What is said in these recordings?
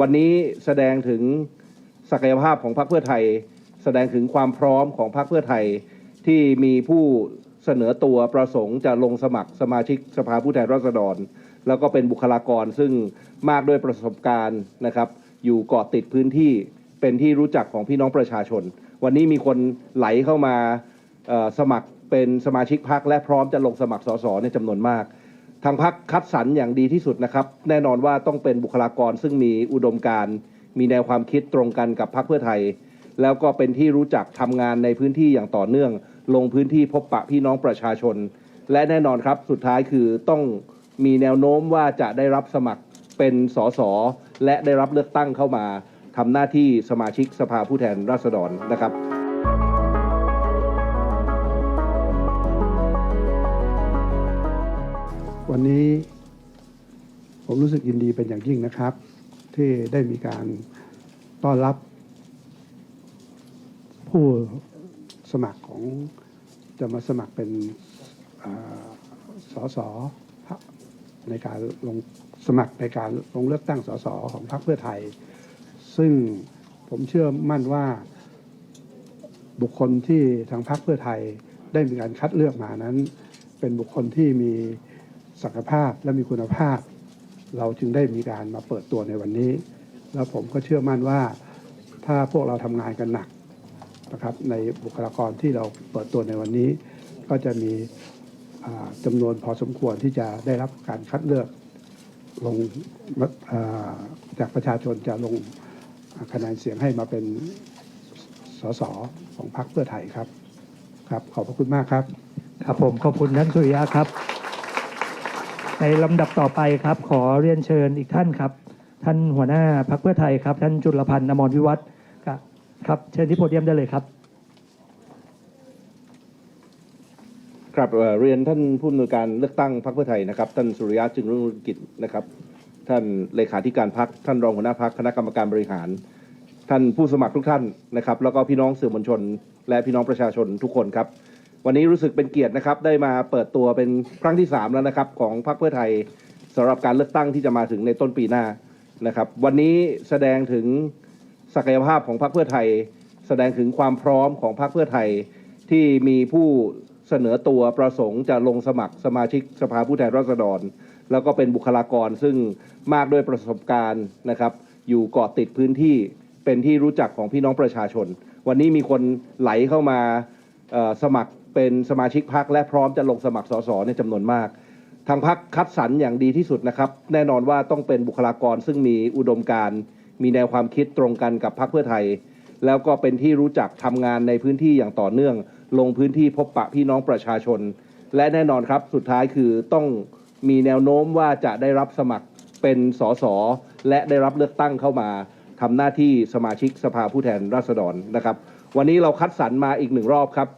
วันนี้แสดงถึงศักยภาพของพรรคเพื่อไทย แสดงถึงความพร้อมของพรรคเพื่อไทยที่มีผู้เสนอตัวประสงค์จะลงสมัครสมาชิกสภาผู้แทนราษฎร แล้วก็เป็นบุคลากรซึ่งมากด้วยประสบการณ์นะครับ อยู่เกาะติดพื้นที่เป็นที่รู้จักของพี่น้องประชาชน วันนี้มีคนไหลเข้ามาสมัครเป็นสมาชิกพรรคและพร้อมจะลงสมัครสสในจำนวนมาก ทางพักคัดสรรอย่างดีที่สุดนะครับ แน่นอนว่าต้องเป็นบุคลากรซึ่งมีอุดมการณ์มีแนวความคิดตรงกันกับพรรคเพื่อไทย แล้วก็เป็นที่รู้จักทำงานในพื้นที่อย่างต่อเนื่อง ลงพื้นที่พบปะพี่น้องประชาชน และแน่นอนครับสุดท้ายคือต้องมีแนวโน้มว่าจะได้รับสมัครเป็นสสและได้รับเลือกตั้งเข้ามาทำหน้าที่สมาชิกสภาผู้แทนราษฎรนะครับ วันนี้ผมรู้สึกยินดีเป็นอย่างยิ่งนะครับ ที่ได้มีการต้อนรับ ผู้สมัครของจะมาสมัครเป็นสสในการลงสมัครในการลงเลือกตั้งสสของพรรคเพื่อไทย ซึ่งผมเชื่อมั่นว่าบุคคลที่ทางพรรคเพื่อไทยได้มีการคัดเลือกมานั้น เป็นบุคคลที่มี ศักยภาพและมีคุณภาพ เราจึงได้มีการมาเปิดตัวในวันนี้ แล้วผมก็เชื่อมั่นว่าถ้าพวกเราทำงานกันหนักนะครับในบุคลากรที่เราเปิดตัวในวันนี้ ก็จะมีอ่าจำนวนพอสมควรที่จะได้รับการคัดเลือกลงจากประชาชนจะลงคะแนนเสียงให้มาเป็นสสของพรรคเพื่อไทยครับ ครับ ขอบพระคุณมากครับ ครับผมขอบคุณท่านสุริยะครับ ในลำดับต่อไปครับ ขอเรียนเชิญอีกท่านครับ ท่านหัวหน้าพักเพื่อไทยครับ ท่านจุลพันธ์นมรวิวัฒน์ครับ เชิญที่โพเดียมได้เลยครับ ครับเอ่อเรียนท่านผู้อำนวยการเลือกตั้งพรรคเพื่อไทยนะครับ ท่านสุริยะจึงรุ่งเรืองกิจนะครับ ท่านเลขาธิการพรรคท่านรองหัวหน้าพรรคคณะกรรมการบริหาร ท่านผู้สมัครทุกท่านนะครับ แล้วก็พี่น้องสื่อมวลชน และพี่น้องประชาชนทุกคนครับ วันนี้รู้สึกเป็นเกียรตินะครับ ได้มาเปิดตัวเป็นครั้งที่ 3 แล้วนะครับ ของพรรคเพื่อไทยสำหรับการเลือกตั้งที่จะมาถึงในต้นปีหน้านะครับ วันนี้แสดงถึงศักยภาพของพรรคเพื่อไทย แสดงถึงความพร้อมของพรรคเพื่อไทยที่มีผู้เสนอตัวประสงค์จะลงสมัครสมาชิกสภาผู้แทนราษฎร แล้วก็เป็นบุคลากรซึ่งมากด้วยประสบการณ์นะครับ อยู่เกาะติดพื้นที่เป็นที่รู้จักของพี่น้องประชาชน วันนี้มีคนไหลเข้ามาสมัคร เป็นสมาชิกพรรคและพร้อมจะลงสมัครสสในจำนวนมาก ทางพรรคคัดสรรอย่างดีที่สุดนะครับ แน่นอนว่าต้องเป็นบุคลากรซึ่งมีอุดมการมีแนวความคิดตรงกันกับพรรคเพื่อไทย แล้วก็เป็นที่รู้จักทำงานในพื้นที่อย่างต่อเนื่อง ลงพื้นที่พบปะพี่น้องประชาชน และแน่นอนครับสุดท้ายคือต้องมีแนวโน้มว่าจะได้รับสมัครเป็นสสและได้รับเลือกตั้งเข้ามาทำหน้าที่สมาชิกสภาผู้แทนราษฎรนะครับ วันนี้เราคัดสรรมาอีกหนึ่งรอบครับ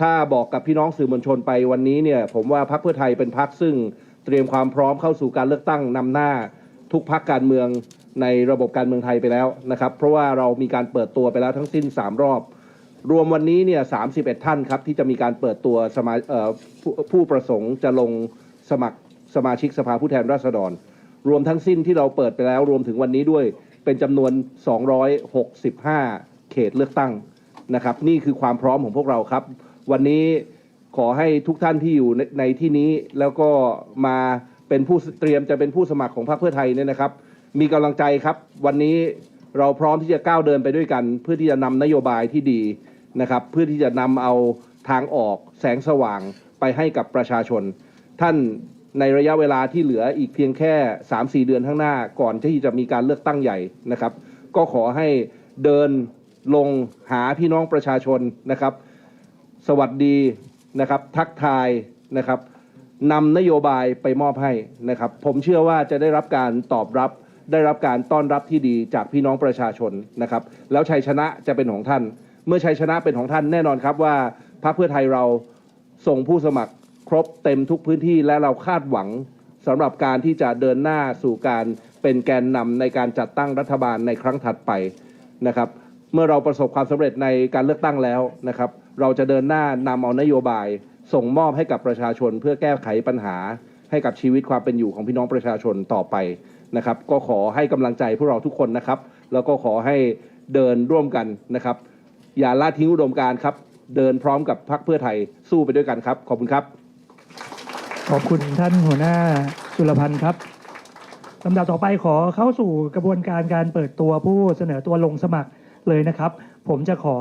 ถ้าบอกกับพี่น้องสื่อมวลชนไปวันนี้เนี่ยผมว่าพรรคเพื่อไทยเป็นพรรคซึ่งเตรียมความพร้อมเข้าสู่การเลือกตั้งนำหน้าทุกพรรคการเมืองในระบบการเมืองไทยไปแล้วนะครับ เพราะว่าเรามีการเปิดตัวไปแล้วทั้งสิ้น 3 รอบ รวมวันนี้เนี่ย 31 ท่านครับ ที่จะมีการเปิดตัวสมาผู้ผู้ประสงค์จะลงสมัครสมาชิกสภาผู้แทนราษฎร รวมทั้งสิ้นที่เราเปิดไปแล้ว รวมถึงวันนี้ด้วยเป็นจำนวน 265 เขตเลือกตั้งนะครับ นี่คือความพร้อมของพวกเราครับ วันนี้ขอให้ทุกท่านที่อยู่ในในที่นี้แล้วก็มาเป็นผู้เตรียมจะเป็นผู้สมัครของพรรคเพื่อไทยเนี่ยนะครับ มีกำลังใจครับ วันนี้เราพร้อมที่จะก้าวเดินไปด้วยกัน เพื่อที่จะนำนโยบายที่ดีนะครับ เพื่อที่จะนำเอาทางออกแสงสว่างไปให้กับประชาชน ท่านในระยะเวลาที่เหลืออีกเพียงแค่ 3-4 เดือนข้างหน้าก่อนที่จะมีการเลือกตั้งใหญ่นะครับ ก็ขอให้เดินลงหาพี่น้องประชาชนนะครับ สวัสดีนะครับ ทักทายนะครับนำนโยบายไปมอบให้นะครับ ผมเชื่อว่าจะได้รับการตอบรับ ได้รับการต้อนรับที่ดีจากพี่น้องประชาชนนะครับ แล้วชัยชนะจะเป็นของท่าน เมื่อชัยชนะเป็นของท่านแน่นอนครับว่าพรรคเพื่อไทยเราส่งผู้สมัครครบเต็มทุกพื้นที่และเราคาดหวังสำหรับการที่จะเดินหน้าสู่การเป็นแกนนำในการจัดตั้งรัฐบาลในครั้งถัดไปนะครับ เมื่อเราประสบความสำเร็จในการเลือกตั้งแล้วนะครับ เราจะเดินหน้านำเอานโยบาย ส่งมอบให้กับประชาชน เพื่อแก้ไขปัญหา ให้กับชีวิตความเป็นอยู่ของพี่น้องประชาชนต่อไปนะครับ ก็ขอให้กำลังใจพวกเราทุกคนนะครับ แล้วก็ขอให้เดินร่วมกันนะครับ อย่าละทิ้งอุดมการครับ เดินพร้อมกับพรรคเพื่อไทยสู้ไปด้วยกันครับ ขอบคุณครับ ขอบคุณท่านหัวหน้าจุลพันธ์ครับลำดับต่อไปขอเข้าสู่กระบวนการการเปิดตัวผู้เสนอตัวลงสมัครเลยนะครับ ผมจะขอ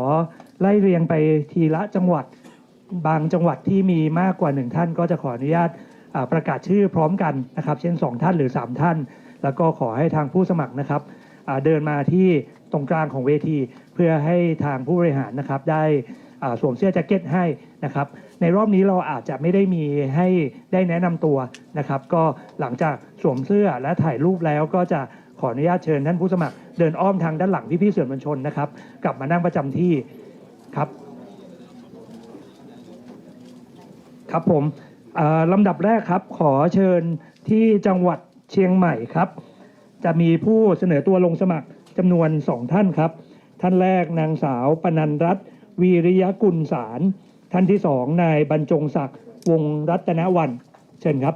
ไล่เรียงไปทีละจังหวัดบางจังหวัดที่มีมากกว่าหนึ่งท่าน ก็จะขออนุญาตประกาศชื่อพร้อมกันนะครับ เช่น 2 ท่านหรือ 3 ท่าน แล้วก็ขอให้ทางผู้สมัครนะครับเดินมาที่ตรงกลางของเวที เพื่อให้ทางผู้บริหารนะครับได้สวมเสื้อแจ็คเก็ตให้นะครับในรอบนี้เราอาจจะไม่ได้มีให้ได้แนะนำตัวนะครับ ก็หลังจากสวมเสื้อและถ่ายรูปแล้วก็จะขออนุญาตเชิญท่านผู้สมัคร เดินอ้อมทางด้านหลังพี่ๆสื่อมวลชนนะครับ กลับมานั่งประจำที่ ครับ ครับผมลำดับแรกครับ ขอเชิญที่จังหวัดเชียงใหม่ครับ จะมีผู้เสนอตัวลงสมัครจำนวนสองท่านครับ ท่านแรกนางสาวปนันรัตวีริยกุลสารท่านที่สองนายบรรจงศักดิ์วงรัตนวัน เชิญครับ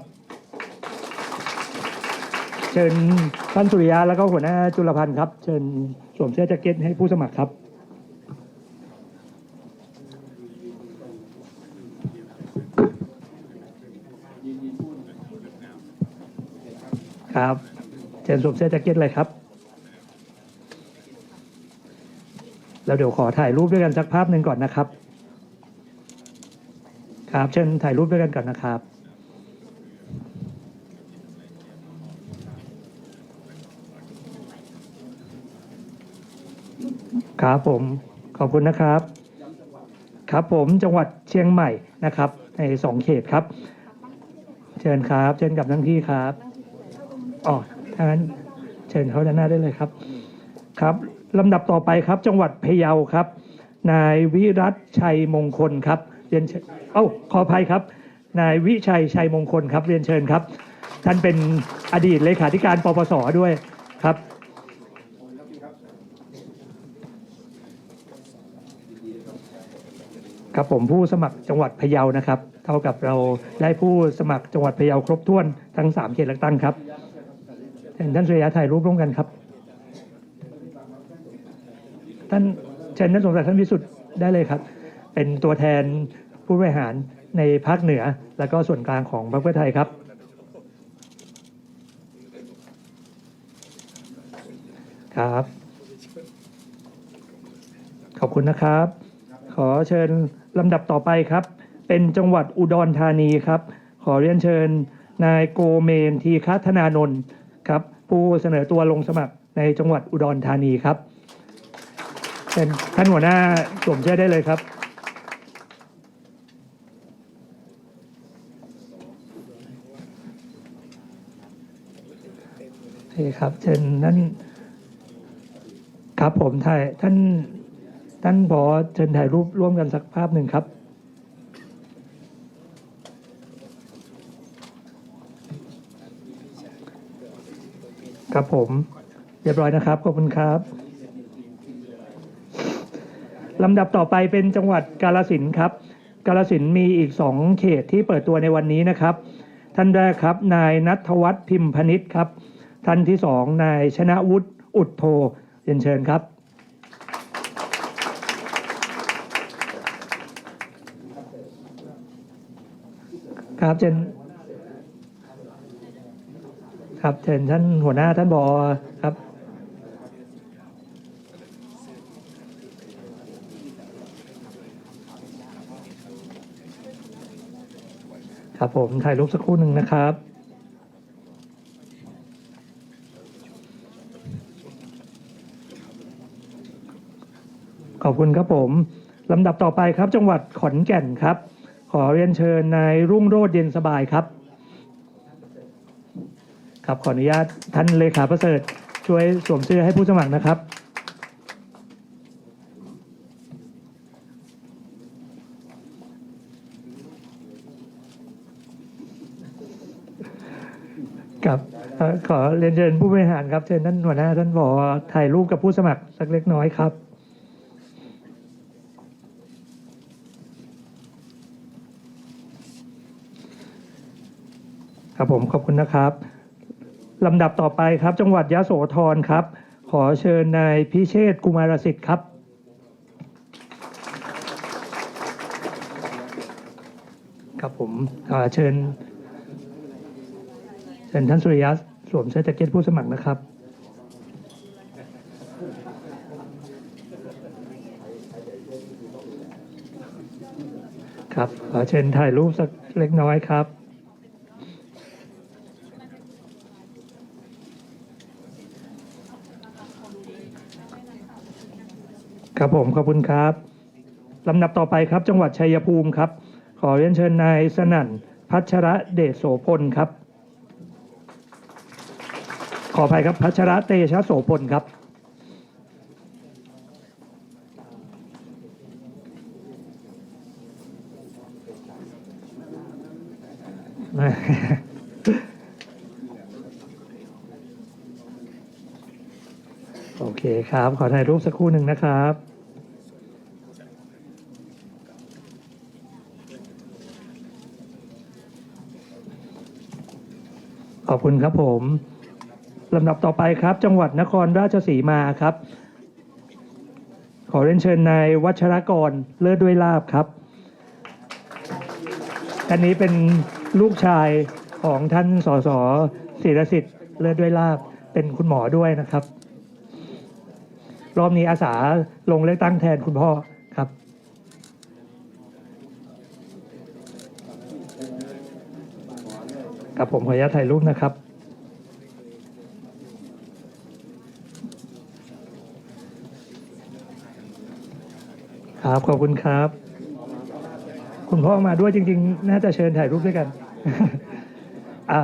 เชิญท่านสุริยะแล้วก็หัวหน้าจุลพันธ์ครับ เชิญสวมเสื้อแจ็คเก็ตให้ผู้สมัครครับ ครับเชิญสวมเสื้อแจ็คเก็ตเลยครับ แล้วเดี๋ยวขอถ่ายรูปด้วยกันสักภาพหนึ่งก่อนนะครับ ครับเชิญถ่ายรูปด้วยกันก่อนนะครับครับผมขอบคุณนะครับ ครับผมจังหวัดเชียงใหม่นะครับในสองเขตครับ เชิญครับ เชิญกับทั้งที่ครับ อ๋อถ้างั้นเชิญเขาด้านหน้าได้เลยครับ ครับลำดับต่อไปครับ จังหวัดพะเยาครับ นายวิรัตชัยมงคลครับเรียนเชิญเอ้าขออภัยครับ นายวิชัยชัยมงคลครับ เรียนเชิญครับ ท่านเป็นอดีตเลขาธิการปปสด้วยครับครับผมผู้สมัครจังหวัดพะเยานะครับ เท่ากับเราได้ผู้สมัครจังหวัดพะเยาครบถ้วนทั้งสามเขตเลือกตั้งครับ เชิญท่านสุริยะถ่ายรูปร่วมกันครับ ท่านเชิญท่านสมศักดิ์ท่านวิสุทธ์ได้เลยครับ เป็นตัวแทนผู้บริหารในภาคเหนือ และก็ส่วนกลางของพรรคเพื่อไทยครับ ครับ ขอบคุณนะครับ ขอเชิญลำดับต่อไปครับ เป็นจังหวัดอุดรธานีครับ ขอเรียนเชิญนายโกเมนทีคัธนานนท์ ผู้เสนอตัวลงสมัครในจังหวัดอุดรธานีครับเชิญท่านหัวหน้าสวมเสื้อได้เลยครับโอเคครับเชิญนั่นครับผมถ่ายท่านท่านพอเชิญถ่ายรูปร่วมกันสักภาพหนึ่งครับ ครับผมเรียบร้อยนะครับ ขอบคุณครับลำดับต่อไปเป็นจังหวัดกาลสินครับ กาลสินมีอีกสองเขตที่เปิดตัวในวันนี้นะครับ ท่านแรกครับ นายนัทวัฒน์พิมพนิษฐ์ครับ ท่านที่สองนายชนะวุฒิอุดโทเรียนเชิญครับ ครับเชิญ ครับเชิญท่านหัวหน้าท่านบอครับ ครับผมถ่ายรูปสักครู่หนึ่งนะครับขอบคุณครับผมลำดับต่อไปครับจังหวัดขอนแก่นครับ ขอเรียนเชิญนายรุ่งโรจน์เย็นสบายครับ ครับขออนุญาตท่านเลขาประเสริฐช่วยสวมเสื้อให้ผู้สมัครนะครับ ครับเอ่อขอเรียนเชิญผู้บริหารครับเชิญท่านหัวหน้าท่านบอถ่ายรูปกับผู้สมัครสักเล็กน้อยครับ ครับผมขอบคุณนะครับ ลำดับต่อไปครับ จังหวัดยะโสธรครับ ขอเชิญนายพิเชษฐ์กุมารสิทธิ์ครับ ครับผมเอ่อเชิญ เชิญท่านสุริยะสวมเสื้อแจ็คเก็ตผู้สมัครนะครับครับขอเชิญถ่ายรูปสักเล็กน้อยครับ ครับ ผมขอบคุณครับลำดับต่อไปครับ จังหวัดชัยภูมิครับ ขอเรียนเชิญนายสนั่น พัชระเดชโสพลครับ ขออภัยครับพัชระเตชะโสพลครับโอเคครับ ขอถ่ายรูปสักครู่หนึ่งนะครับ ขอบคุณครับผมลำดับต่อไปครับ จังหวัดนครราชสีมาครับ ขอเรียนเชิญนายวัชรกรเลิศด้วยลาบครับ อันนี้เป็นลูกชายของท่านสสศิรสิทธิ์เลิศด้วยลาบเป็นคุณหมอด้วยนะครับ รอบนี้อาสาลงเลือกตั้งแทนคุณพ่อครับ กับผมขออนุญาตถ่ายรูปนะครับ ครับขอบคุณครับ คุณพ่อมาด้วยจริง ๆ น่าจะเชิญถ่ายรูปด้วยกัน อ่า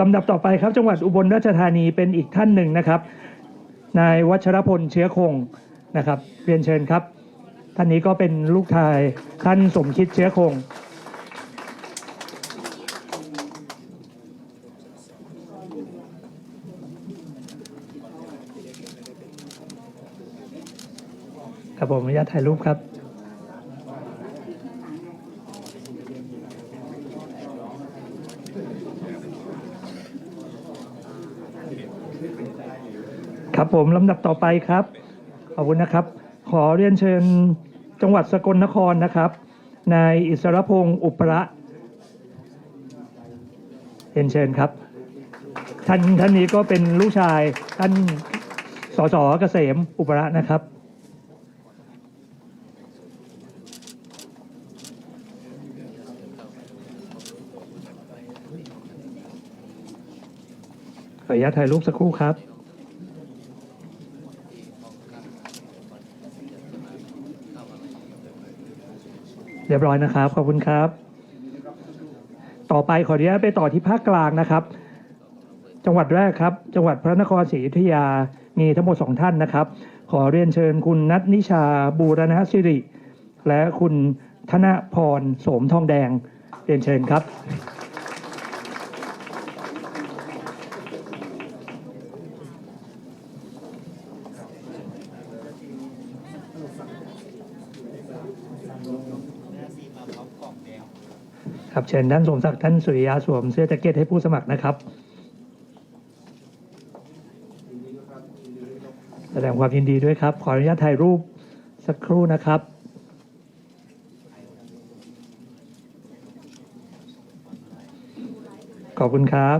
ลำดับต่อไปครับ จังหวัดอุบลราชธานีเป็นอีกท่านหนึ่งนะครับ นายวัชรพลเชื้อคงนะครับเรียนเชิญครับ ท่านนี้ก็เป็นลูกชายท่านสมคิดเชื้อคง ครับผมอนุญาตถ่ายรูปครับครับผมลำดับต่อไปครับ ขอบคุณนะครับ ขอเรียนเชิญจังหวัดสกลนครนะครับ นายอิสรพงศ์อุประเรียนเชิญครับ ท่านท่านนี้ก็เป็นลูกชายท่านสสเกษมอุประนะครับ ขออนุญาตถ่ายรูปสักครู่ครับ เรียบร้อยนะครับ ขอบคุณครับ ต่อไปขออนุญาตไปต่อที่ภาคกลางนะครับ จังหวัดแรกครับ จังหวัดพระนครศรีอยุธยา มีทั้งหมดสองท่านนะครับ ขอเรียนเชิญคุณนัทนิชาบูรณสิริ และคุณธนพรโสมทองแดง เรียนเชิญครับ เชิญท่านสมศักดิ์ท่านสุริยาสวมเสื้อแจ็คเก็ตให้ผู้สมัครนะครับ แสดงความยินดีด้วยครับ ขออนุญาตถ่ายรูปสักครู่นะครับขอบคุณครับ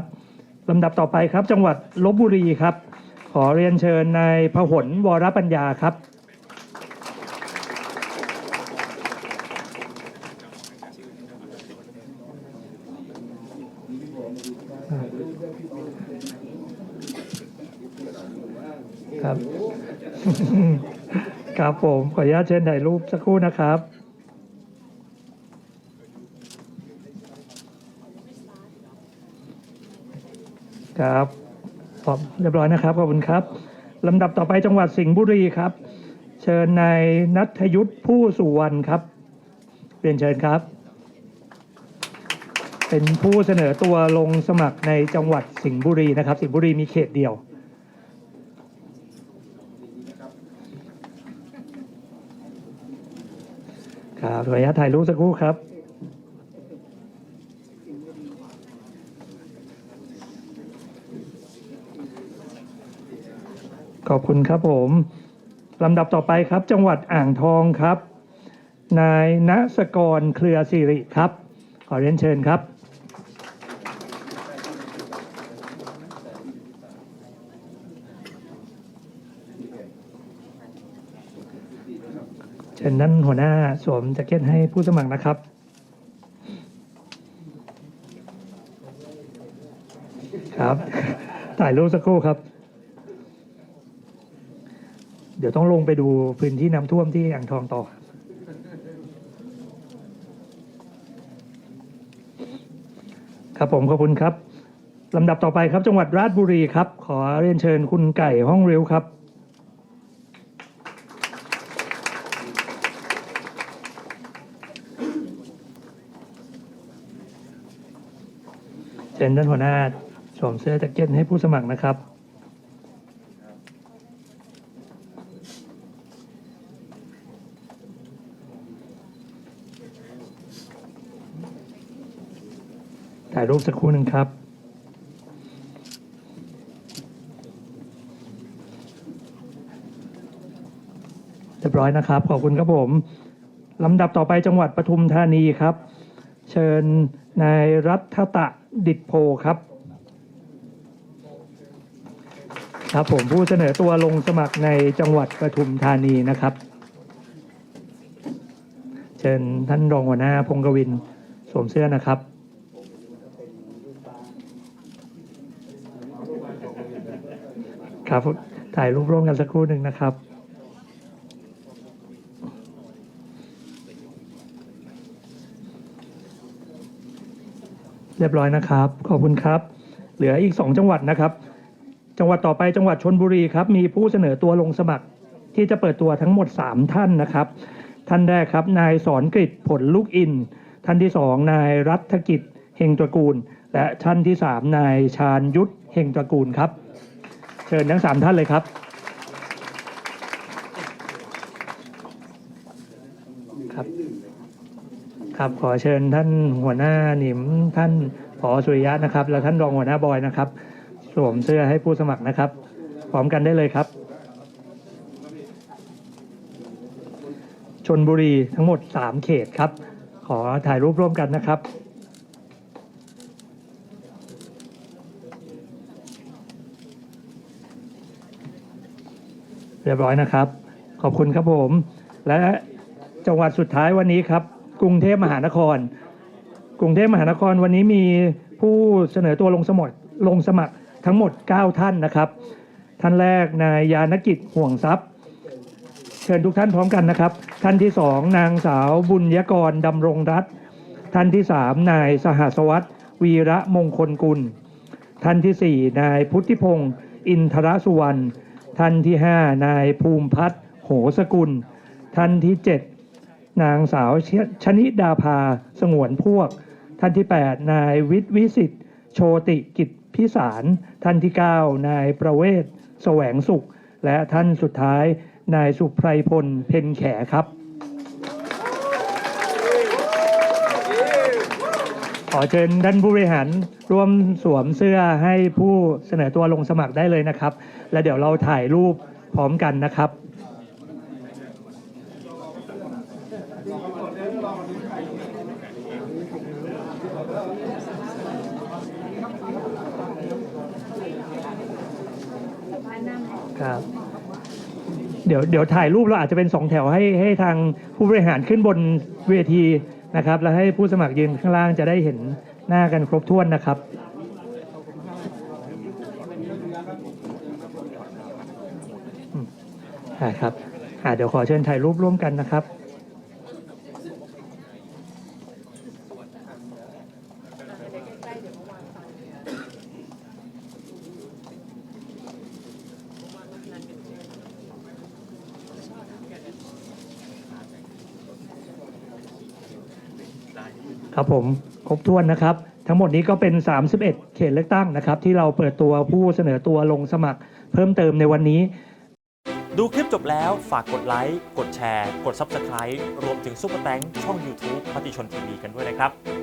ลำดับต่อไปครับ จังหวัดลบบุรีครับ ขอเรียนเชิญนายพหลวรปัญญาครับครับ ครับ ผมขออนุญาตเชิญถ่ายรูปสักครู่นะครับ ครับพร้อมเรียบร้อยนะครับขอบคุณครับลำดับต่อไปจังหวัดสิงห์บุรีครับ เชิญนายนัทยุทธผู้สุวรรณครับเรียนเชิญครับ เป็นผู้เสนอตัวลงสมัครในจังหวัดสิงห์บุรีนะครับ สิงห์บุรีมีเขตเดียว ขออนุญาตถ่ายรูปสักครู่ครับขอบคุณครับผมลำดับต่อไปครับ จังหวัดอ่างทองครับ นายณสกรเครือสิริครับ ขอเรียนเชิญครับ ชิญนั่นหัวหน้าสวมแจ็คเก็ตให้ผู้สมัครนะครับ ครับ ถ่ายรูปสักครู่ครับ เดี๋ยวต้องลงไปดูพื้นที่น้ำท่วมที่อ่างทองต่อครับผมขอบคุณครับลำดับต่อไปครับจังหวัดราชบุรีครับ ขอเรียนเชิญคุณไก่ห้องเร็วครับ เชิญท่านหัวหน้าสวมเสื้อแจ็คเก็ตให้ผู้สมัครนะครับ ถ่ายรูปสักครู่หนึ่งครับเรียบร้อยนะครับ ขอบคุณครับผมลำดับต่อไปจังหวัดปทุมธานีครับ เชิญนายรัฐตะ ดิดโพครับ ครับผมผู้เสนอตัวลงสมัครในจังหวัดปทุมธานีนะครับ เชิญท่านรองหัวหน้าพงกวินสวมเสื้อนะครับครับถ่ายรูปร่วมกันสักครู่หนึ่งนะครับ เรียบร้อยนะครับ ขอบคุณครับ เหลืออีก 2 จังหวัดนะครับ จังหวัดต่อไปจังหวัดชนบุรีครับ มีผู้เสนอตัวลงสมัครที่จะเปิดตัวทั้งหมด 3 ท่านนะครับ ท่านแรกครับ นายสอนกฤษผลลูกอิน ท่านที่ 2 นายรัฐกิจเฮงตระกูล และท่านที่ 3 นายชาญยุทธเฮงตระกูลครับ เชิญทั้ง 3 ท่านเลยครับครับ ครับขอเชิญท่านหัวหน้าหนิมท่านผอสุริยะนะครับ และท่านรองหัวหน้าบอยนะครับสวมเสื้อให้ผู้สมัครนะครับ พร้อมกันได้เลยครับชนบุรีทั้งหมด 3 เขตครับ ขอถ่ายรูปร่วมกันนะครับ เรียบร้อยนะครับ ขอบคุณครับผม และจังหวัดสุดท้ายวันนี้ครับ กรุงเทพมหานคร กรุงเทพมหานครวันนี้มีผู้เสนอตัวลงสมัครลงสมัครทั้งหมด 9 ท่านนะครับ ท่านแรกนายยานกิจห่วงทรัพย์ เชิญทุกท่านพร้อมกันนะครับ ท่านที่สองนางสาวบุญยกรดำรงรัตท่านที่สามนายสหัสวัตรวีระมงคลกุล ท่านที่สี่นายพุทธิพงศ์อินทรสุวรรณท่านที่ห้านายภูมิพัฒน์โหสกุล ท่านที่เจ็ด นางสาวชชนิดาภาสงวนพวก ท่านที่ 8 นายวิทย์วิสิทธิ์โชติกิจพิสาร ท่านที่ 9 นายประเวศแสวงสุข และท่านสุดท้าย นายสุไพรพลเพ็ญแขครับ ขอเชิญท่านผู้บริหารร่วมสวมเสื้อให้ผู้เสนอตัวลงสมัครได้เลยนะครับ แล้วเดี๋ยวเราถ่ายรูปพร้อมกันนะครับ เดี๋ยวเดี๋ยวถ่ายรูปเราอาจจะเป็นสองแถวให้ให้ทางผู้บริหารขึ้นบนเวทีนะครับ แล้วให้ผู้สมัครยืนข้างล่างจะได้เห็นหน้ากันครบถ้วนนะครับอ่าครับอ่าเดี๋ยวขอเชิญถ่ายรูปร่วมกันนะครับ ครับผมครบถ้วนนะครับ ทั้งหมดนี้ก็เป็น 31 เขตเลือกตั้งนะครับ ที่เราเปิดตัวผู้เสนอตัวลงสมัคร เพิ่มเติมในวันนี้ ดูคลิปจบแล้วฝากกดไลค์ กดแชร์ กด Subscribe รวมถึงซุปเปอร์แตงช่อง YouTube มติชนทีวีกันด้วยนะครับ